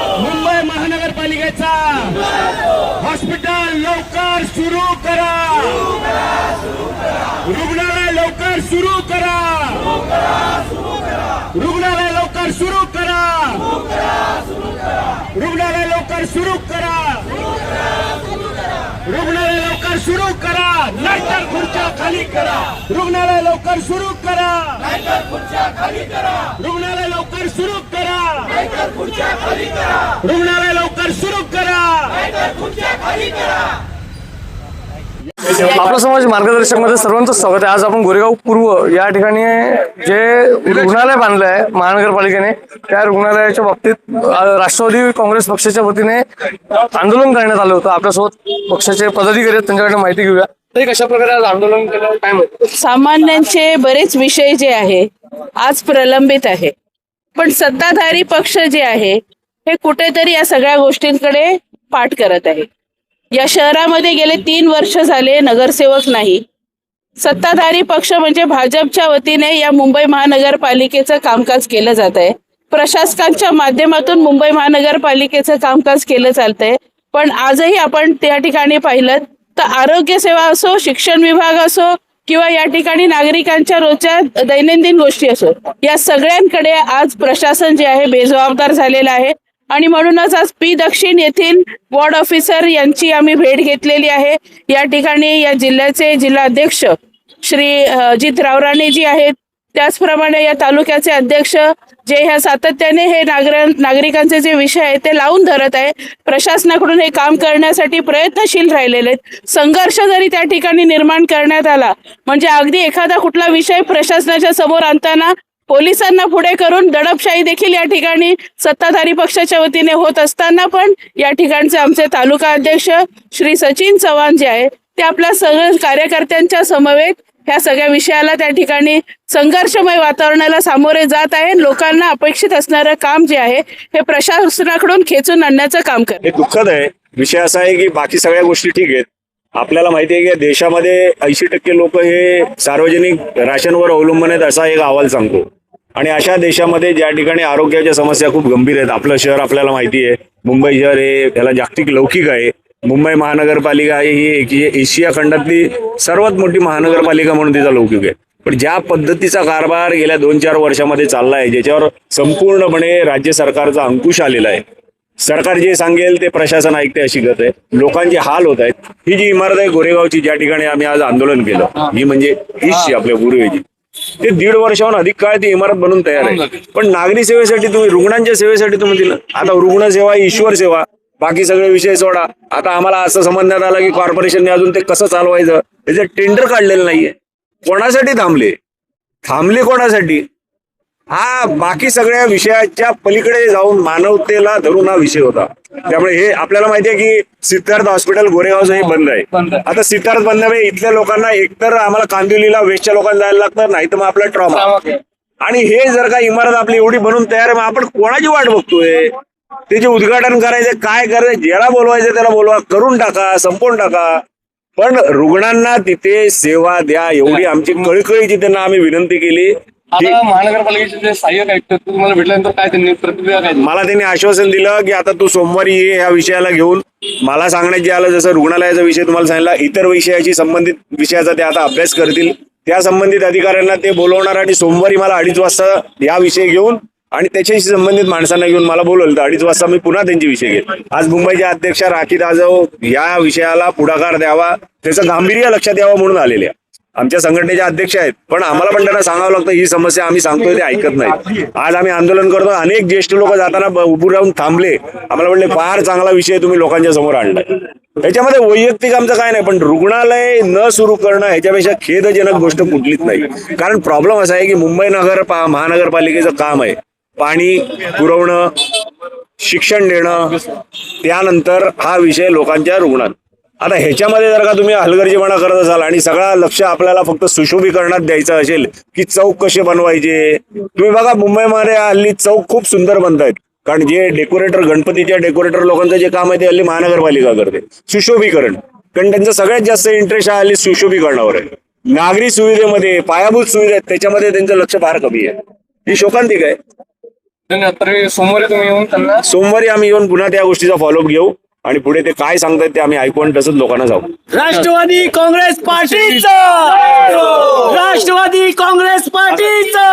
Mumbai महानगरपालिकेचा hospital लवकर सुरू करा. रुग्णालय लवकर सुरू करा. रुग्णालय लवकर सुरू करा. रुग्णालय लवकर सुरू करा. रुग्णालय लवकर सुरू करा. नाहीतर खुर्च्या खाली करा. रुग्णालय लवकर सुरू करा. खुर्चा खाली करा. रुग्णालय लवकर सुरू करा. रुग्णालय लवकर सुरू करा. आपला समाज मार्गदर्शकमध्ये सर्वांचं स्वागत आहे. आज आपण गोरेगाव पूर्व या ठिकाणी जे रुग्णालय बांधलं आहे महानगरपालिकेने त्या रुग्णालयाच्या बाबतीत राष्ट्रवादी काँग्रेस पक्षाच्या वतीने आंदोलन करण्यात आलं होतं. आपल्यासोबत पक्षाचे पदाधिकारी आहेत त्यांच्याकडे माहिती घेऊया. तरी कशा प्रकारे आज आंदोलन केलं? काय सामान्यांचे बरेच विषय जे आहे आज प्रलंबित आहे. पण सत्ताधारी पक्ष जे आहे हे कुठेतरी या सगळ्या गोष्टींकडे पाठ करत आहे. या शहरामध्ये गेले तीन वर्ष झाले नगरसेवक नाही. सत्ताधारी पक्ष म्हणजे भाजपच्या वतीने या मुंबई महानगरपालिकेचं कामकाज केलं जात आहे. प्रशासकांच्या माध्यमातून मुंबई महानगरपालिकेचं कामकाज केलं चालतंय. पण आजही आपण त्या ठिकाणी पाहिलं तर आरोग्य सेवा असो शिक्षण विभाग असो किंवा या ठिकाणी नागरिकांच्या रोजच्या दैनंदिन गोष्टी असो या सगळ्यांकडे आज प्रशासन जे आहे बेजबाबदार झालेलं आहे. आणि म्हणूनच आज पी दक्षिण येथील वॉर्ड ऑफिसर यांची आम्ही भेट घेतलेली आहे. या ठिकाणी या जिल्ह्याचे जिल्हाध्यक्ष श्री अ, अजित रावराणे जी आहेत त्याचप्रमाणे या तालुक्याचे अध्यक्ष जे ह्या सातत्याने हे नागर नागरिकांचे जे विषय आहेत ते लावून धरत आहे. प्रशासनाकडून हे काम करण्यासाठी प्रयत्नशील राहिलेले आहेत. संघर्ष जरी त्या ठिकाणी निर्माण करण्यात आला म्हणजे अगदी एखादा कुठला विषय प्रशासनाच्या समोर आणताना पोलिसांना पुढे करून दडपशाही देखील या ठिकाणी सत्ताधारी पक्षाच्या वतीने होत असताना पण या ठिकाणचे आमचे तालुका अध्यक्ष श्री सचिन चव्हाण जे आहे ते आपल्या सगळ्या कार्यकर्त्यांच्या समवेत ह्या सगळ्या विषयाला त्या ठिकाणी संघर्षमय वातावरणाला सामोरे जात आहे. लोकांना अपेक्षित असणारं काम जे आहे हे प्रशासनाकडून खेचून आणण्याचं काम करत हे दुःखद आहे. विषय असा आहे की बाकी सगळ्या गोष्टी ठीक आहेत. आपल्याला माहिती आहे की देशामध्ये ऐंशी टक्के लोक हे सार्वजनिक राशनवर अवलंबून आहेत असा एक अहवाल सांगतो. आणि अशा देशामध्ये ज्या ठिकाणी आरोग्याच्या समस्या खूप गंभीर आहेत आपलं शहर आपल्याला माहिती आहे. मुंबई शहर हे त्याला जागतिक लौकिक आहे. मुंबई महानगरपालिका ही एक एशिया खंडातली सर्वात मोठी महानगरपालिका म्हणून तिचा लौकिक आहे. पण ज्या पद्धतीचा कारभार गेल्या दोन चार वर्षामध्ये चालला आहे ज्याच्यावर संपूर्णपणे राज्य सरकारचा अंकुश आलेला आहे. सरकार जे सांगेल ते प्रशासन ऐकते अशी गत आहे. लोकांचे हाल होत आहेत. ही जी इमारत आहे गोरेगावची ज्या ठिकाणी आम्ही आज आंदोलन केलं ही म्हणजे ईशी आपल्या गुरुवेची ते दीड वर्षाहून अधिक काळ ती इमारत बनून तयार आहे. पण नागरी सेवेसाठी तुम्ही रुग्णांच्या सेवेसाठी तुम्ही दिलं. आता रुग्णसेवा ईश्वर सेवा बाकी सगळे विषय सोडा. आता आम्हाला असं समजण्यात आलं की कॉर्पोरेशनने अजून ते कसं चालवायचं? त्याचं टेंडर काढलेलं नाहीये. कोणासाठी थांबले? थांबले कोणासाठी? हा बाकी सगळ्या विषयाच्या पलीकडे जाऊन मानवतेला धरून हा विषय होता. त्यामुळे हे आपल्याला माहिती आहे की सिद्धार्थ हॉस्पिटल गोरेगावचं हे बंद आहे. आता सिद्धार्थ बंद आहे इथल्या लोकांना एकतर आम्हाला कांदिवलीला वेस्टच्या लोकांना जायला लागतं नाही तर मग आपला ट्रॉमा आणि हे जर का इमारत आपली एवढी बनून तयार आहे मग आपण कोणाची वाट बघतोय? त्याचे उद्घाटन करायचं काय करायचं ज्याला बोलवायचं त्याला बोलवा करून टाका संपवून टाका. पण रुग्णांना तिथे सेवा द्या एवढी आमची कळकळीची त्यांना आम्ही विनंती केली. आता महानगरपालिकेचे जे सहाय्यक आयुक्त तुम्हाला भेटल्यानंतर काय त्यांनी प्रतिक्रिया काय? मला त्यांनी आश्वासन दिलं की आता तू सोमवारी ये या विषयाला घेऊन. मला सांगण्यात जे आलं जसं रुग्णालयाचा विषय तुम्हाला सांगितला इतर विषयाशी संबंधित विषयाचा ते आता अभ्यास करतील. त्या संबंधित अधिकाऱ्यांना ते बोलवणार आणि सोमवारी मला अडीच वाजता या विषय घेऊन आणि त्याच्याशी संबंधित माणसांना घेऊन मला बोलवलं तर अडीच वाजता मी पुन्हा त्यांचे विषय घेईन आज मुंबईच्या अध्यक्षा राखी जाधव या विषयाला पुढाकार द्यावा त्याचं गांभीर्य लक्षात यावं म्हणून आलेले आमच्या संघटनेचे अध्यक्ष आहेत पण आम्हाला पण त्यांना सांगावं लागतं ही समस्या आम्ही सांगतोय ते ऐकत नाही आज आम्ही आंदोलन करतो अनेक ज्येष्ठ लोक जाताना उभं राहून थांबले. आम्हाला म्हणले फार चांगला विषय तुम्ही लोकांच्या समोर आणलाय. त्याच्यामध्ये वैयक्तिक आमचं काय नाही पण रुग्णालय न सुरू करणं ह्याच्यापेक्षा खेदजनक गोष्ट कुठलीच नाही. कारण प्रॉब्लेम असा आहे की मुंबई नगर महानगरपालिकेचं काम आहे. पाणी पुरवणं शिक्षण देणं त्यानंतर हा विषय लोकांच्या रुग्णात. आता ह्याच्यामध्ये जर का तुम्ही हलगर्जीपणा करत असाल आणि सगळा लक्ष आपल्याला फक्त सुशोभीकरणात द्यायचं असेल की चौक कसे बनवायचे? तुम्ही बघा मुंबईमध्ये हल्ली चौक खूप सुंदर बनतायत. कारण जे डेकोरेटर गणपतीच्या डेकोरेटर लोकांचं जे काम आहे ते हल्ली महानगरपालिका करते. सुशोभीकरण. कारण त्यांचा सगळ्यात जास्त इंटरेस्ट हा हल्ली सुशोभीकरणावर आहे. नागरी सुविधेमध्ये पायाभूत सुविधा आहेत त्याच्यामध्ये त्यांचं लक्ष फार कमी आहे. ही शोकांतिक आहे. सोमवारी तुम्ही येऊन सोमवारी आम्ही येऊन पुन्हा त्या गोष्टीचा फॉलोअप घेऊ आणि पुढे ते काय सांगतात ते आम्ही ऐकून तसंच लोकांना जाऊ राष्ट्रवादी काँग्रेस पार्टीचा! राष्ट्रवादी काँग्रेस पार्टीचं!